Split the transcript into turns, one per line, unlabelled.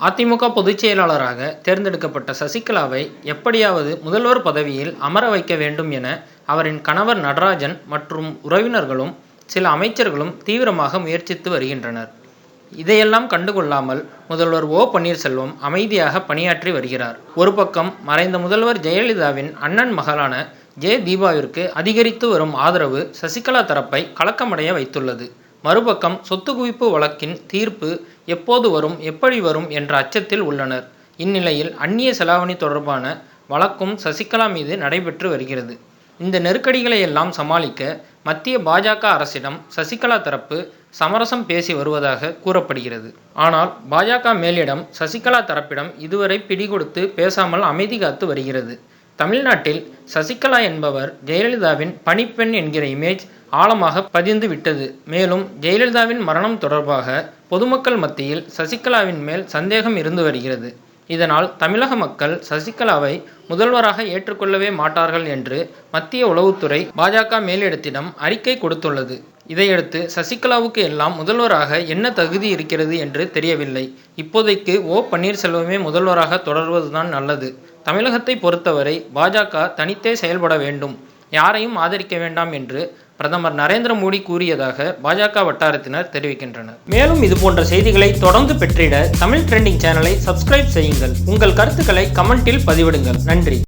அதிமுக பொதுச் செயலாளராக தேர்ந்தெடுக்கப்பட்ட சசிகலாவை எப்படியாவது முதல்வர் பதவியில் அமர வைக்க வேண்டும் என அவரின் கணவர் நடராஜன் மற்றும் உறவினர்களும் சில அமைச்சர்களும் தீவிரமாக முயற்சித்து வருகின்றனர். இதையெல்லாம் கண்டுகொள்ளாமல் முதல்வர் ஓ. பன்னீர்செல்வம் அமைதியாக பணியாற்றி வருகிறார். ஒரு பக்கம் மறைந்த முதல்வர் ஜெயலலிதாவின் அண்ணன் மகளான ஜே தீபாவிற்கு அதிகரித்து வரும் ஆதரவு சசிகலா தரப்பை கலக்கமடைய வைத்துள்ளது. மறுபக்கம் சொத்து குவிப்பு வழக்கின் தீர்ப்பு எப்போது வரும் எப்படி வரும் என்ற அச்சத்தில் உள்ளனர். இந்நிலையில் அந்நிய செலாவணி தொடர்பான வழக்கும் சசிகலா மீது நடைபெற்று வருகிறது. இந்த நெருக்கடிகளை எல்லாம் சமாளிக்க மத்திய பாஜக அரசிடம் சசிகலா தரப்பு சமரசம் பேசி வருவதாக கூறப்படுகிறது. ஆனால் பாஜக மேலிடம் சசிகலா தரப்பிடம் இதுவரை பிடிகொடுத்து பேசாமல் அமைதி காத்து வருகிறது. தமிழ்நாட்டில் சசிகலா என்பவர் ஜெயலலிதாவின் பணிப்பெண் என்கிற இமேஜ் ஆழமாக பதிந்து விட்டது. மேலும் ஜெயலலிதாவின் மரணம் தொடர்பாக பொதுமக்கள் மத்தியில் சசிகலாவின் மேல் சந்தேகம் இருந்து வருகிறது. இதனால் தமிழக மக்கள் சசிகலாவை முதல்வராக ஏற்றுக்கொள்ளவே மாட்டார்கள் என்று மத்திய உளவுத்துறை பாஜக மேலிடத்திடம் அறிக்கை கொடுத்துள்ளது. இதையடுத்து சசிகலாவுக்கு எல்லாம் முதல்வராக என்ன தகுதி இருக்கிறது என்று தெரியவில்லை. இப்போதைக்கு ஓ. பன்னீர்செல்வமே முதல்வராக தொடர்வதுதான் நல்லது. தமிழகத்தை பொறுத்தவரை பாஜக தனித்தே செயல்பட வேண்டும். யாரையும் ஆதரிக்க வேண்டாம் என்று பிரதமர் நரேந்திர மோடி கூறியதாக பாஜக வட்டாரத்தினர் தெரிவிக்கின்றனர். மேலும் இதுபோன்ற செய்திகளை தொடர்ந்து பெற்றிட தமிழ் ட்ரெண்டிங் சேனலை சப்ஸ்கிரைப் செய்யுங்கள். உங்கள் கருத்துக்களை கமெண்டில் பதிவிடுங்கள். நன்றி.